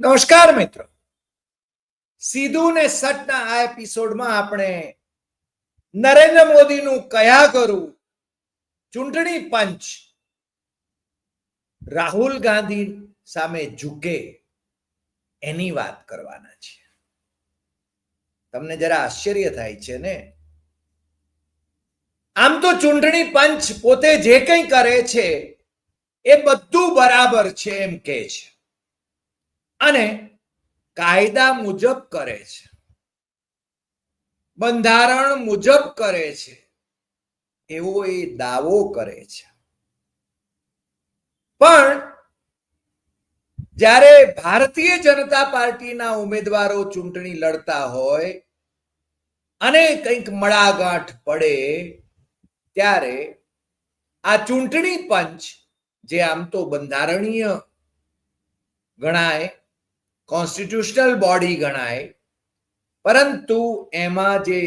નમસ્કાર મિત્રો. સીધું ને સટના આ એપિસોડમાં આપણે નરેન્દ્ર મોદીનું કયા કરું? ચૂંટણી પંચ રાહુલ ગાંધી સામે ઝૂકે એની વાત કરવાના છે. તમને જરા આશ્ચર્ય થાય છે ને? આમ તો ચૂંટણી પંચ પોતે જે કંઈ કરે છે, એ બધું બરાબર છે એમ કે છે. અને કાયદા મુજબ કરે છે. બંધારણ મુજબ કરે છે. એવો એ દાવો કરે છે. પણ જ્યારે ભારતીય જનતા પાર્ટીના ઉમેદવારો ચૂંટણી લડતા હોય અને કંઈક મળાગાંઠ પડે ત્યારે આ ચૂંટણી પંચ જે આમ તો બંધારણીય ગણાય કોન્સ્ટિટ્યુશનલ બોડી ગણાય. પરંતુ એમાં જે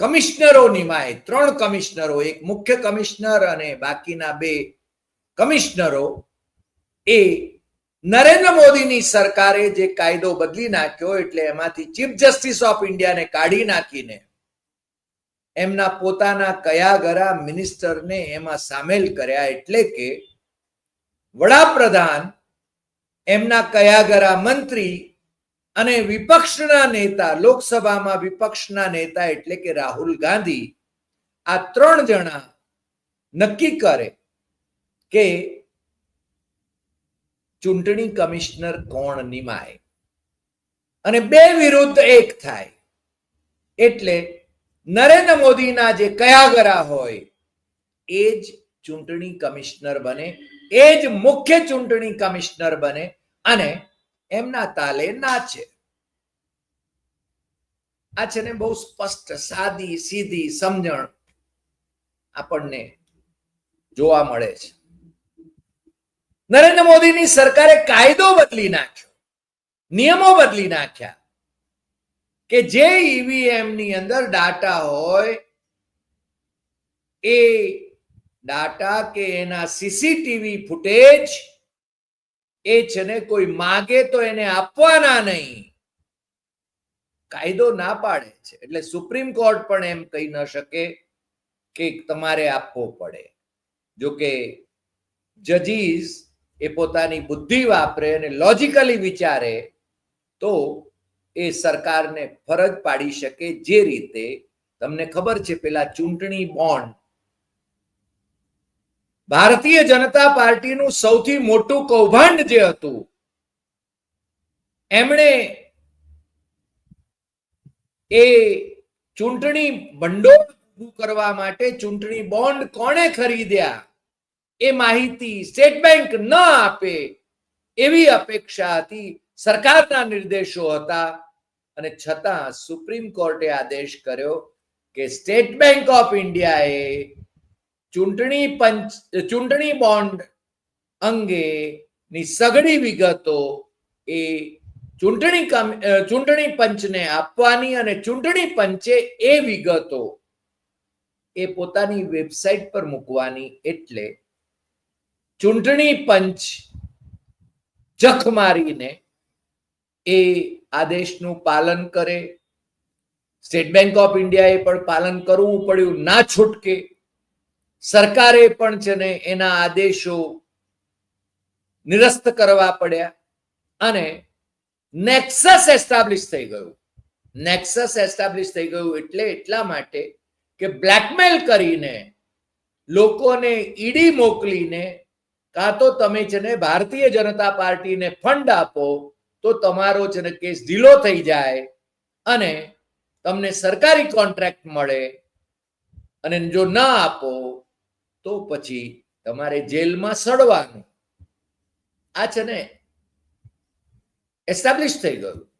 કમિશનરો નિમાય ત્રણ કમિશનરો, એક મુખ્ય કમિશનર અને બાકીના બે કમિશનરો, એ નરેન્દ્ર મોદીની સરકારે જે કાયદો બદલી નાખ્યો એટલે એમાંથી ચીફ જસ્ટિસ ઓફ ઇન્ડિયાને કાઢી નાખીને એમના પોતાના કયા ગરા મિનિસ્ટરને એમાં સામેલ કર્યા એટલે કે વડાપ્રધાન એમના કયાગરા મંત્રી અને વિપક્ષના નેતા, લોકસભામાં વિપક્ષના નેતા એટલે કે રાહુલ ગાંધી, આ ત્રણ જણા નક્કી કરે કે ચૂંટણી કમિશનર કોણ નિમાય. અને બે વિરુદ્ધ એક થાય. એટલે નરેન્દ્ર મોદીના જે કયાગરા હોય, એ જ ચૂંટણી કમિશનર બને. એ જ મુખ્ય ચૂંટણી કમિશનર બને અને એમના તાલે નાચે. આ છે ને બહુ સ્પષ્ટ, સાદી, સીધી સમજણ આપણને જોવા મળે છે. નરેન્દ્ર મોદીની સરકારે કાયદો બદલી નાખ્યો, નિયમો બદલી નાખ્યા કે જે ઈવીએમની અંદર ડાટા હોય એ ડાટા કે એના સીસીટીવી ફૂટેજ એ છે ને કોઈ માગે તો એને આપવાના નહીં. કાયદો ના પાડે છે. એટલે સુપ્રીમ કોર્ટ પણ એમ કહી ન શકે કે તમારે આપવો પડે. જો કે જજીસ એ પોતાની બુદ્ધિ વાપરે અને લોજિકલી વિચારે તો એ સરકારને ફરજ પાડી શકે જે રીતે. તમને ખબર છે, પેલા ચૂંટણી બોન્ડ ભારતીય જનતા પાર્ટીનું સૌથી મોટું કૌભાંડ જે હતું, એમણે એ ચૂંટણી ભંડોળ ઊભું કરવા માટે ચૂંટણી બોન્ડ કોણે ખરીદ્યા? એ માહિતી સ્ટેટ બેંક ન આપે એવી અપેક્ષા હતી સરકારના નિર્દેશો હતા અને છતાં સુપ્રીમ કોર્ટે આદેશ કર્યો કે સ્ટેટ બેંક ઓફ ઇન્ડિયાએ ચૂંટણી પંચ, ચૂંટણી બોન્ડ અંગેની સઘળી વિગતો એ ચૂંટણી ચૂંટણી પંચને આપવાની અને ચૂંટણી પંચે એ વિગતો એ પોતાની વેબસાઇટ પર મૂકવાની એટલે ચૂંટણી પંચ જખ મારીને એ આદેશનું પાલન કરે. સ્ટેટ બેંક ઓફ ઇન્ડિયાએ પણ પાલન કરવું પડ્યું, ના છૂટકે સરકારે પણ છે ને એના આદેશો નિરસ્ત કરવા પડ્યા અને નેક્સસ એસ્ટાબ્લિશ થઈ ગયું. નેક્સસ એસ્ટાબ્લિશ થઈ ગયું એટલે એટલા માટે કે બ્લેકમેલ કરીને લોકોને ઈડી મોકલીને કાં તો તમે છે ને ભારતીય જનતા પાર્ટીને ફંડ આપો તો તમારો છે ને કેસ ઢીલો થઈ જાય અને તમને સરકારી કોન્ટ્રાક્ટ મળે અને જો ના આપો તો પછી તમારે જેલમાં સડવાનું. આ છે ને એસ્ટાબ્લિશ થઈ ગયું.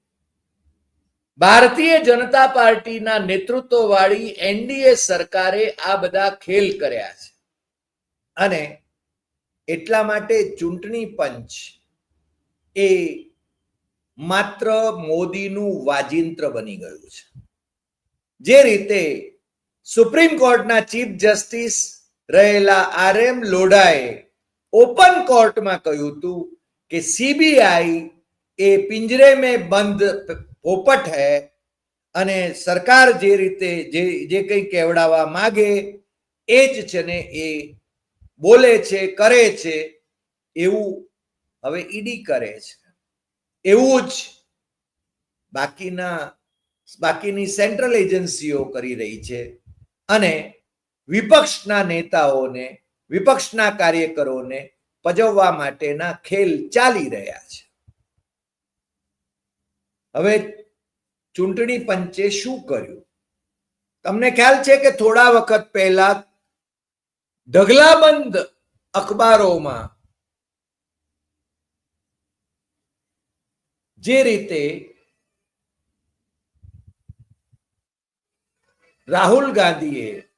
ભારતીય જનતા પાર્ટીના નેતૃત્વ વાળી એનડીએ સરકારે આ બધા ખેલ કર્યા છે. અને એટલા માટે ચૂંટણી પંચ એ માત્ર મોદીનું વાજિંત્ર બની ગયું છે. જે રીતે સુપ્રીમ કોર્ટના ચીફ જસ્ટિસ રહેલા આર એમ લોઢાએ ઓપન કોર્ટમાં કહ્યું હતું કે સીબીઆઈ એ પિંજરે મેં બંધ પોપટ હે અને સરકાર જે રીતે જે જે કંઈ કહેવડાવવા માગે એ જ છે ને એ બોલે છે, કરે છે, એવું હવે ઈડી કરે છે. એવું જ બાકીના, બાકીની સેન્ટ્રલ એજન્સીઓ કરી રહી છે. અને વિપક્ષના નેતાઓને, વિપક્ષના કાર્યકરોને પજવવા માટેના ખેલ ચાલી રહ્યા છે. હવે ચૂંટણી પંચે શું કર્યું? તમને ખ્યાલ છે કે થોડા વખત પહેલા ઢગલાબંધ અખબારોમાં જે રીતે રાહુલ ગાંધીએ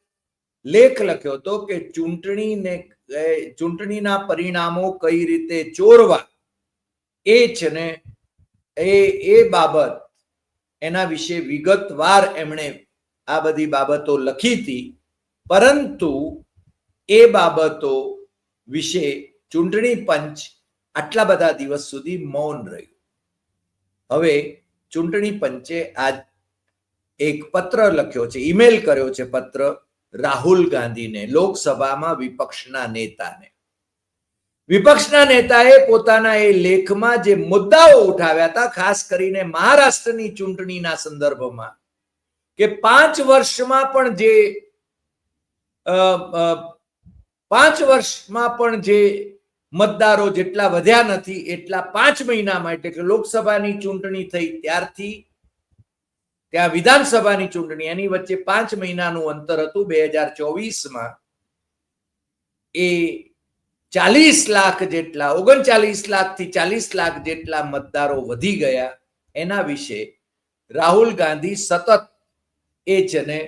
લેખ લખ્યો હતો કે ચૂંટણીને ચૂંટણીના પરિણામો કઈ રીતે ચોરવા, એ છે ને, એ એ બાબત, એના વિશે વિગતવાર એમણે આ બધી બાબતો લખી હતી. પરંતુ એ બાબતો વિશે ચૂંટણી પંચ આટલા બધા દિવસ સુધી મૌન રહ્યું. હવે ચૂંટણી પંચે આજ એક પત્ર લખ્યો છે, ઈમેલ કર્યો છે પત્ર. રાહુલ ગાંધીને લોકસભામાં વિપક્ષના નેતાને. વિપક્ષના નેતાએ પોતાના એ લેખમાં જે મુદ્દાઓ ઉઠાવ્યા હતા, ખાસ કરીને મહારાષ્ટ્રની ચૂંટણીના સંદર્ભમાં, કે પાંચ વર્ષમાં પણ જે પાંચ વર્ષમાં પણ જે મતદારો જેટલા વધ્યા નથી, એટલા પાંચ મહિનામાં એટલે કે લોકસભાની ચૂંટણી થઈ ત્યારથી ત્યાં વિધાનસભાની ચૂંટણી, એની વચ્ચે પાંચ મહિનાનું અંતર હતું બે હજાર ચોવીસમાં. એ ચાલીસ લાખ જેટલા, ઓગણચાલીસ લાખથી ચાલીસ લાખ જેટલા મતદારો વધી ગયા. એના વિશે રાહુલ ગાંધી સતત એ છે ને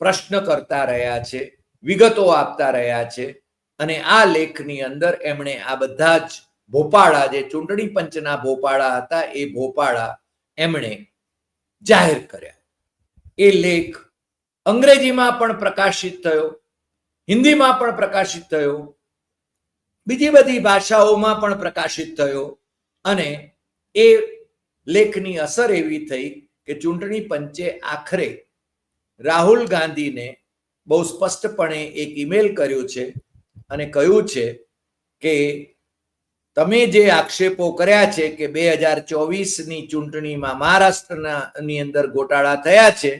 પ્રશ્ન કરતા રહ્યા છે, વિગતો આપતા રહ્યા છે અને આ લેખની અંદર એમણે આ બધા જ ભોપાળા, જે ચૂંટણી પંચના ભોપાળા હતા, એ ભોપાળા એમણે જાહેર કર્યા. એ લેખ અંગ્રેજીમાં પણ પ્રકાશિત થયો, હિન્દીમાં પણ પ્રકાશિત થયો, બીજી બધી ભાષાઓમાં પણ પ્રકાશિત થયો અને એ લેખની અસર એવી થઈ કે ચૂંટણી પંચે આખરે રાહુલ ગાંધીને બહુ સ્પષ્ટપણે એક ઈમેલ કર્યો છે અને કહ્યું છે કે તમે જે આક્ષેપો કર્યા છે કે બે હજાર ચોવીસની ચૂંટણીમાં મહારાષ્ટ્રના ની અંદર ગોટાળા થયા છે,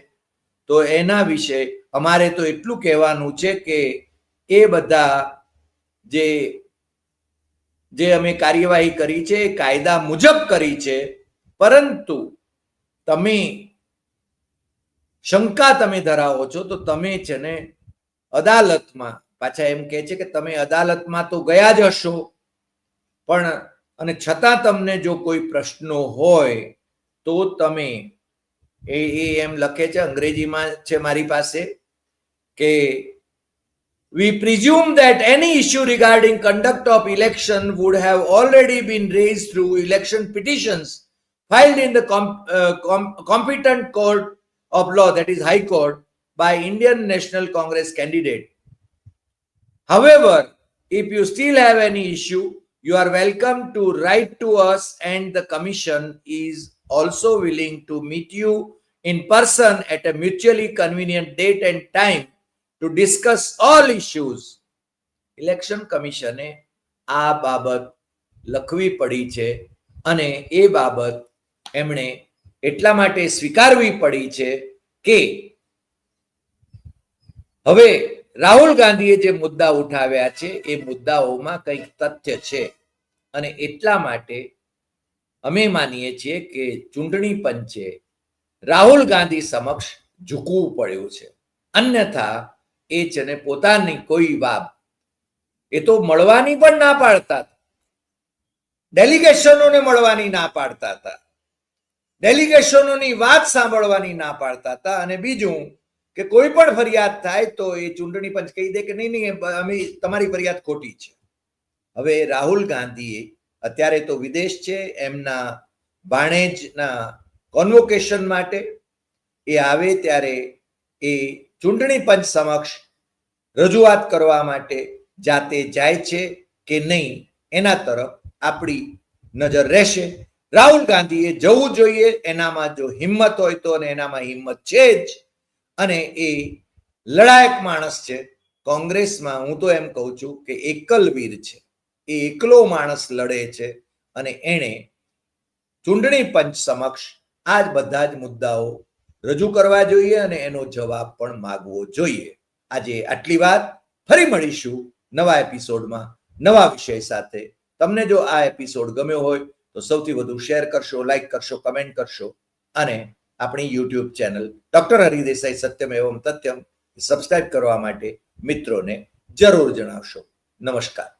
તો એના વિશે અમારે તો એટલું કહેવાનું છે કે એ બધા જે જે અમે કાર્યવાહી કરી છે, એ કાયદા મુજબ કરી છે, પરંતુ તમે શંકા તમે ધરાવો છો, તો તમે છે ને અદાલતમાં પાછા એમ કહે છે કે તમે અદાલતમાં તો ગયા જ હશો. પણ અને છતાં તમને જો કોઈ પ્રશ્નો હોય તો તમે એ એમ લખે છે અંગ્રેજીમાં છે મારી પાસે કે any issue regarding conduct of election would have already been raised through election petitions filed in the com- uh, com- competent court of law that is high court by indian national congress candidate however if you still have any issue you are welcome to write to us and the commission is also willing to meet you in person at a mutually convenient date and time to discuss all issues election કમિશને આ બાબત લખવી પડી છે અને એ બાબત એમણે એટલા માટે સ્વીકારવી પડી છે કે હવે રાહુલ ગાંધીએ જે મુદ્દા ઉઠાવ્યા છે, એ મુદ્દાઓમાં કંઈક તથ્ય છે. અને એટલા માટે અમે માનીએ છીએ કે ચૂંટણી પંચે રાહુલ ગાંધી સમક્ષ ઝૂકવું પડ્યું છે. અન્યથા એ છે ને પોતાની કોઈ બાબ એ તો મળવાની પણ ના પાડતા ડેલિગેશનોને મળવાની ના પાડતા હતા. ડેલિગેશનોની વાત સાંભળવાની ના પાડતા હતા. અને બીજું કે કોઈ પણ ફરિયાદ થાય તો એ ચૂંટણી પંચ કહી દે કે નહીં નહીં અમે તમારી ફરિયાદ ખોટી છે. હવે રાહુલ ગાંધીએ અત્યારે તો વિદેશ છે, એમના ભાણેજના કોન્વોકેશન માટે એ આવે ત્યારે એ ચૂંટણી પંચ સમક્ષ રજૂઆત કરવા માટે જાતે જાય છે કે નહીં, એના તરફ આપણી નજર રહેશે. રાહુલ ગાંધીએ જવું જોઈએ, એનામાં જો હિંમત હોય તો અને એનામાં હિંમત છે જ. અને એ લડાયક માણસ છે. કોંગ્રેસમાં હું તો એમ કહું છું કે એકલવીર છે. એ એકલો માણસ લડે છે અને એણે ચૂંટણી પંચ સમક્ષ આ જ બધા જ મુદ્દાઓ રજૂ કરવા જોઈએ અને એનો જવાબ પણ માગવો જોઈએ. આજે આટલી વાત. ફરી મળીશું નવા એપિસોડમાં નવા વિષય સાથે. તમને જો આ એપિસોડ ગમ્યો હોય તો સૌથી વધુ શેર કરશો, લાઈક કરશો, કમેન્ટ કરશો અને આપણી YouTube channel doctor Hari Desai Satyam Evam Tathyam subscribe કરવા માટે મિત્રોને જરૂર જણાવશો. નમસ્કાર.